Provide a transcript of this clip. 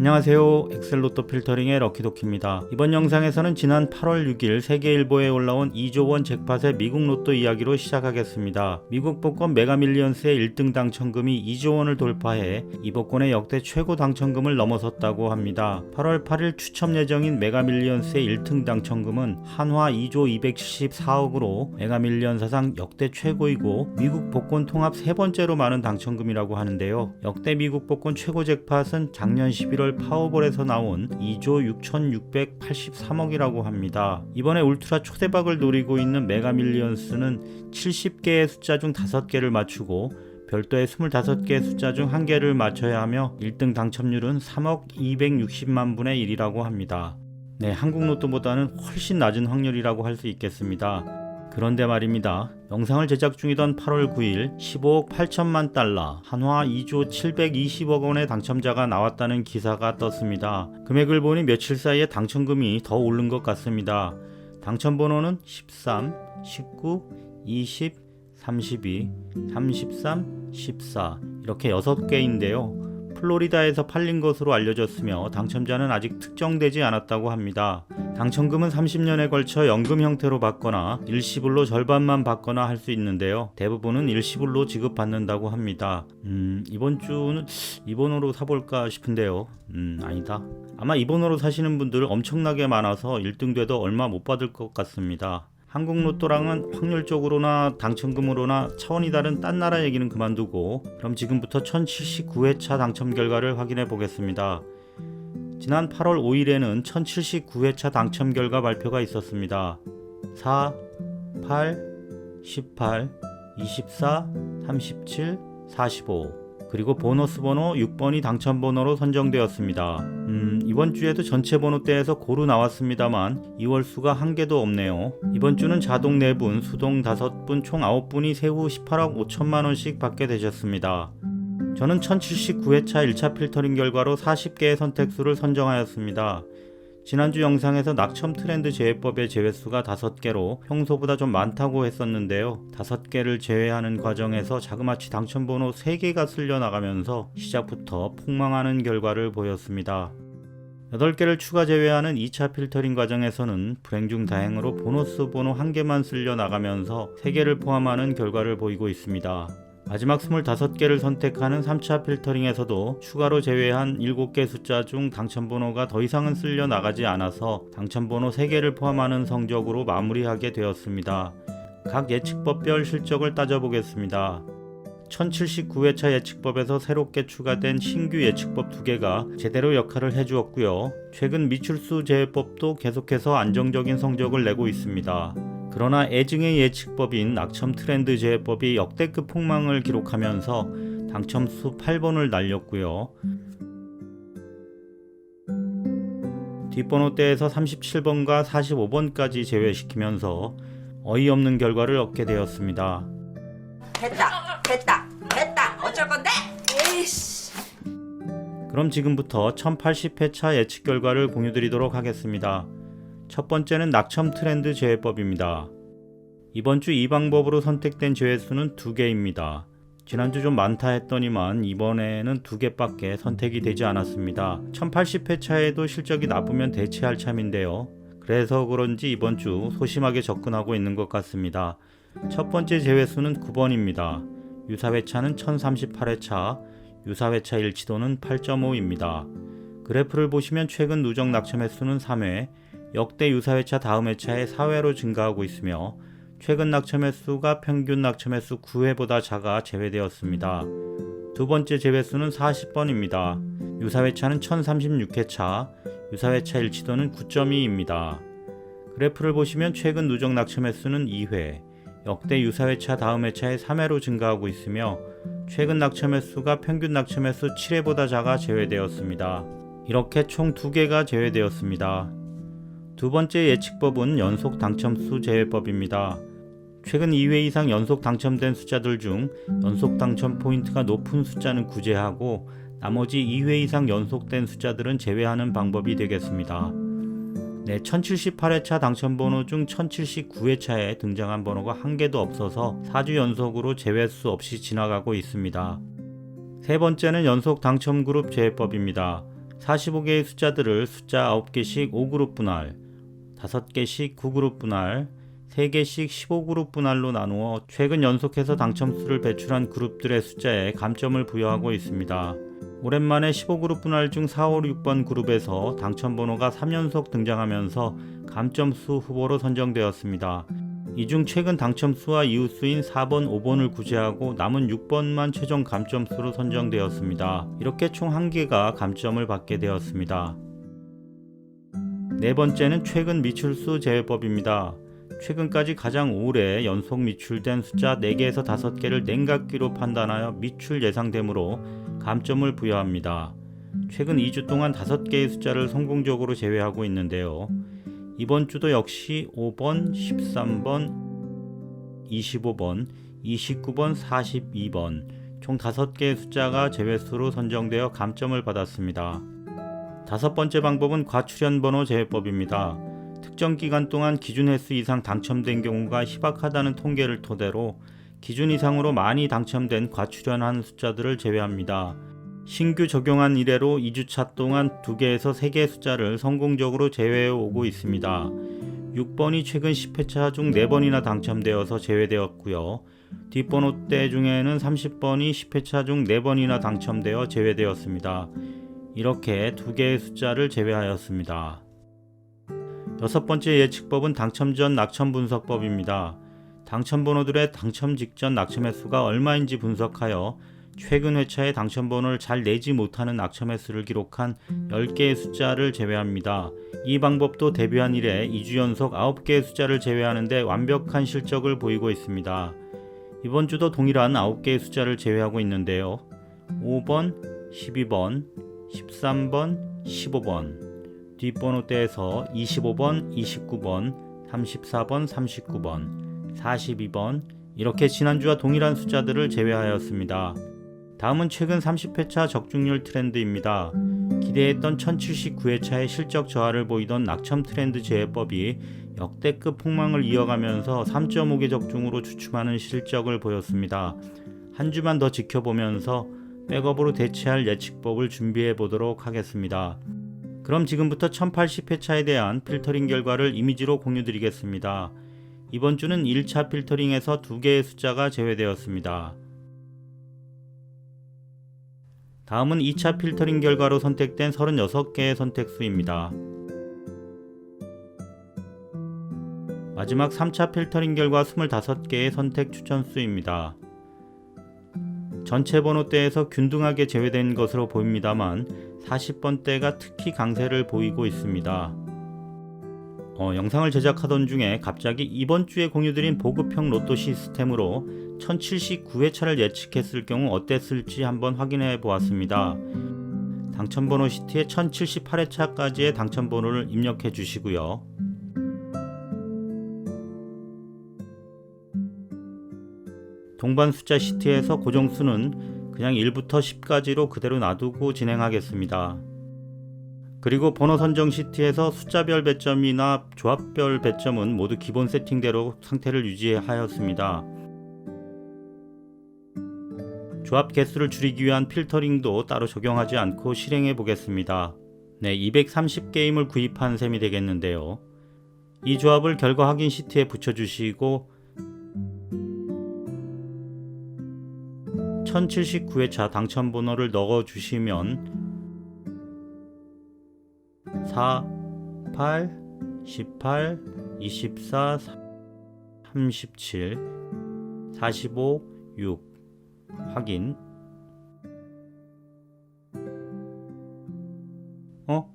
안녕하세요. 엑셀로또 필터링의 럭키도키입니다. 이번 영상에서는 지난 8월 6일 세계일보에 올라온 2조 원 잭팟의 미국 로또 이야기로 시작하겠습니다. 미국 복권 메가밀리언스의 1등 당첨금이 2조 원을 돌파해 이 복권의 역대 최고 당첨금을 넘어섰다고 합니다. 8월 8일 추첨 예정인 메가밀리언스의 1등 당첨금은 한화 2조 214억으로 메가밀리언 사상 역대 최고이고 미국 복권 통합 세 번째로 많은 당첨금이라고 하는데요. 역대 미국 복권 최고 잭팟은 작년 11월 파워볼에서 나온 2조 6,683억이라고 합니다. 이번에 울트라 초대박을 노리고 있는 메가밀리언스는 70개의 숫자 중 5개를 맞추고 별도의 25개의 숫자 중 1개를 맞춰야 하며 1등 당첨률은 3억 260만 분의 1이라고 합니다. 네, 한국 로또보다는 훨씬 낮은 확률이라고 할 수 있겠습니다. 그런데 말입니다. 영상을 제작 중이던 8월 9일 15억 8천만 달러, 한화 2조 720억 원의 당첨자가 나왔다는 기사가 떴습니다. 금액을 보니 며칠 사이에 당첨금이 더 오른 것 같습니다. 당첨 번호는 13, 19, 20, 32, 33, 14 이렇게 6개인데요. 플로리다에서 팔린 것으로 알려졌으며 당첨자는 아직 특정되지 않았다고 합니다. 당첨금은 30년에 걸쳐 연금 형태로 받거나 일시불로 절반만 받거나 할 수 있는데요. 대부분은 일시불로 지급받는다고 합니다. 음, 이번 주는 이번으로 사볼까 싶은데요. 음, 아니다. 아마 이번으로 사시는 분들 엄청나게 많아서 1등 돼도 얼마 못 받을 것 같습니다. 한국 로또랑은 확률적으로나 당첨금으로나 차원이 다른 딴 나라 얘기는 그만두고 그럼 지금부터 1079회차 당첨 결과를 확인해 보겠습니다. 지난 8월 5일에는 1079회차 당첨 결과 발표가 있었습니다. 4, 8, 18, 24, 37, 45 그리고 보너스 번호 6번이 당첨 번호로 선정되었습니다. 음, 이번 주에도 전체 번호대에서 고루 나왔습니다만 2월 수가 한 개도 없네요. 이번 주는 자동 4분, 수동 5분, 총 9분이 세후 18억 5천만 원씩 받게 되셨습니다. 저는 1079회차 1차 필터링 결과로 40개의 선택수를 선정하였습니다. 지난주 영상에서 낙첨 트렌드 제외법의 제외수가 5개로 평소보다 좀 많다고 했었는데요. 5개를 제외하는 과정에서 자그마치 당첨번호 3개가 쓸려 나가면서 시작부터 폭망하는 결과를 보였습니다. 8개를 추가 제외하는 2차 필터링 과정에서는 불행 중 다행으로 보너스 번호 1개만 쓸려 나가면서 3개를 포함하는 결과를 보이고 있습니다. 마지막 25개를 선택하는 3차 필터링에서도 추가로 제외한 7개 숫자 중 당첨번호가 더 이상은 쓸려 나가지 않아서 당첨번호 3개를 포함하는 성적으로 마무리하게 되었습니다. 각 예측법별 실적을 따져보겠습니다. 1079회차 예측법에서 새롭게 추가된 신규 예측법 2개가 제대로 역할을 해주었고요. 최근 미출수 제외법도 계속해서 안정적인 성적을 내고 있습니다. 그러나 애증의 예측법인 낙첨 트렌드 제외법이 역대급 폭망을 기록하면서 당첨수 8번을 날렸고요. 뒷번호대에서 37번과 45번까지 제외시키면서 어이없는 결과를 얻게 되었습니다. 됐다 됐다 그럼 지금부터 1080회차 예측 결과를 공유드리도록 하겠습니다. 첫 번째는 낙첨 트렌드 제외법입니다. 이번 주 이 방법으로 선택된 제외수는 두 개입니다. 지난주 좀 많다 했더니만 이번에는 두 개밖에 선택이 되지 않았습니다. 1080회차에도 실적이 나쁘면 대체할 참인데요. 그래서 그런지 이번 주 소심하게 접근하고 있는 것 같습니다. 첫 번째 제외수는 9번입니다. 유사회차는 1038회차, 유사회차 일치도는 8.5입니다. 그래프를 보시면 최근 누적 낙첨 횟수는 3회, 역대 유사회차 다음 회차에 4회로 증가하고 있으며 최근 낙첨 횟수가 평균 낙첨 횟수 9회보다 작아 제외되었습니다. 두 번째 제외수는 40번입니다. 유사회차는 1036회차, 유사회차 일치도는 9.2입니다. 그래프를 보시면 최근 누적 낙첨 횟수는 2회, 역대 유사회차 다음 회차에 3회로 증가하고 있으며 최근 낙첨 횟수가 평균 낙첨 횟수 7회보다 작아 제외되었습니다. 이렇게 총 2개가 제외되었습니다. 두 번째 예측법은 연속 당첨수 제외법입니다. 최근 2회 이상 연속 당첨된 숫자들 중 연속 당첨 포인트가 높은 숫자는 구제하고 나머지 2회 이상 연속된 숫자들은 제외하는 방법이 되겠습니다. 네, 1078회차 당첨번호 중 1079회차에 등장한 번호가 한 개도 없어서 4주 연속으로 제외수 없이 지나가고 있습니다. 세 번째는 연속 당첨 그룹 제외법입니다. 45개의 숫자들을 숫자 9개씩 5그룹 분할, 5개씩 9그룹 분할, 3개씩 15그룹 분할로 나누어 최근 연속해서 당첨수를 배출한 그룹들의 숫자에 감점을 부여하고 있습니다. 오랜만에 15그룹 분할 중 4, 5, 6번 그룹에서 당첨 번호가 3연속 등장하면서 감점수 후보로 선정되었습니다. 이 중 최근 당첨수와 이웃수인 4번, 5번을 구제하고 남은 6번만 최종 감점수로 선정되었습니다. 이렇게 총 1개가 감점을 받게 되었습니다. 네 번째는 최근 미출수 제외법입니다. 최근까지 가장 오래 연속 미출된 숫자 4개에서 5개를 냉각기로 판단하여 미출 예상되므로 감점을 부여합니다. 최근 2주 동안 5개의 숫자를 성공적으로 제외하고 있는데요. 이번 주도 역시 5번, 13번, 25번, 29번, 42번 총 5개의 숫자가 제외수로 선정되어 감점을 받았습니다. 다섯 번째 방법은 과출현 번호 제외법입니다. 특정 기간 동안 기준 횟수 이상 당첨된 경우가 희박하다는 통계를 토대로 기준 이상으로 많이 당첨된 과출현한 숫자들을 제외합니다. 신규 적용한 이래로 2주차 동안 2개에서 3개의 숫자를 성공적으로 제외해 오고 있습니다. 6번이 최근 10회차 중 4번이나 당첨되어서 제외되었고요. 뒷번호대 중에는 30번이 10회차 중 4번이나 당첨되어 제외되었습니다. 이렇게 2개의 숫자를 제외하였습니다. 여섯 번째 예측법은 당첨 전 낙첨 분석법입니다. 당첨 번호들의 당첨 직전 낙첨 횟수가 얼마인지 분석하여 최근 회차의 당첨 번호를 잘 내지 못하는 낙첨 횟수를 기록한 10개의 숫자를 제외합니다. 이 방법도 데뷔한 이래 2주 연속 9개의 숫자를 제외하는데 완벽한 실적을 보이고 있습니다. 이번 주도 동일한 9개의 숫자를 제외하고 있는데요. 5번, 12번, 13번, 15번. 뒷번호대에서 25번, 29번, 34번, 39번, 42번 이렇게 지난주와 동일한 숫자들을 제외하였습니다. 다음은 최근 30회차 적중률 트렌드입니다. 기대했던 1079회차의 실적 저하를 보이던 낙첨 트렌드 제외법이 역대급 폭망을 이어가면서 3.5개 적중으로 주춤하는 실적을 보였습니다. 한 주만 더 지켜보면서 백업으로 대체할 예측법을 준비해 보도록 하겠습니다. 그럼 지금부터 1080회차에 대한 필터링 결과를 이미지로 공유 드리겠습니다. 이번 주는 1차 필터링에서 2개의 숫자가 제외되었습니다. 다음은 2차 필터링 결과로 선택된 36개의 선택수입니다. 마지막 3차 필터링 결과 25개의 선택 추천수입니다. 전체 번호대에서 균등하게 제외된 것으로 보입니다만 40번대가 특히 강세를 보이고 있습니다. 어, 영상을 제작하던 중에 갑자기 이번 주에 공유드린 보급형 로또 시스템으로 1079회차를 예측했을 경우 어땠을지 한번 확인해 보았습니다. 당첨번호 시트에 1078회차까지의 당첨번호를 입력해 주시고요. 동반 숫자 시트에서 고정수는 그냥 1부터 10까지로 그대로 놔두고 진행하겠습니다. 그리고 번호 선정 시트에서 숫자별 배점이나 조합별 배점은 모두 기본 세팅대로 상태를 유지하였습니다. 조합 개수를 줄이기 위한 필터링도 따로 적용하지 않고 실행해 보겠습니다. 네, 230게임을 구입한 셈이 되겠는데요. 이 조합을 결과 확인 시트에 붙여주시고 1079회차 당첨 번호를 넣어 주시면 4, 8, 18, 24, 37, 45, 6 확인 어?